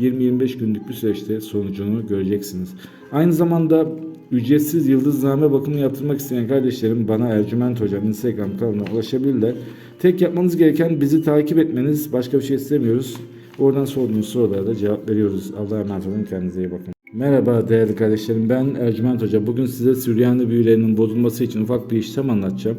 20-25 günlük bir süreçte sonucunu göreceksiniz. Aynı zamanda ücretsiz yıldızname bakımı yaptırmak isteyen kardeşlerim bana Ercüment Hocam Instagram kanalına ulaşabilirler. Tek yapmanız gereken bizi takip etmeniz. Başka bir şey istemiyoruz. Oradan sorduğunuz sorulara da cevap veriyoruz. Allah'a emanet olun. Kendinize iyi bakın. Merhaba değerli kardeşlerim. Ben Ercüment Hoca. Bugün size Süryani büyülerinin bozulması için ufak bir işlem anlatacağım.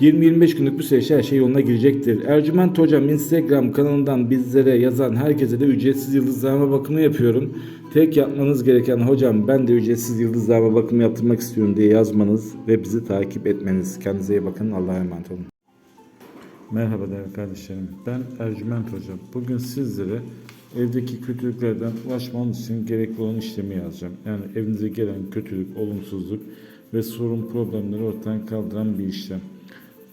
20-25 günlük bir süreçte her şey yoluna girecektir. Ercüment Hocam Instagram kanalından bizlere yazan herkese de ücretsiz yıldızlama bakımı yapıyorum. Tek yapmanız gereken hocam ben de ücretsiz yıldızlama bakımı yaptırmak istiyorum diye yazmanız ve bizi takip etmeniz. Kendinize iyi bakın. Allah'a emanet olun. Merhaba değerli kardeşlerim. Ben Ercüment Hocam. Bugün sizlere evdeki kötülüklerden ulaşmanız için gerekli olan işlemi yazacağım. Yani evinize gelen kötülük, olumsuzluk ve sorun problemleri ortadan kaldıran bir işlem.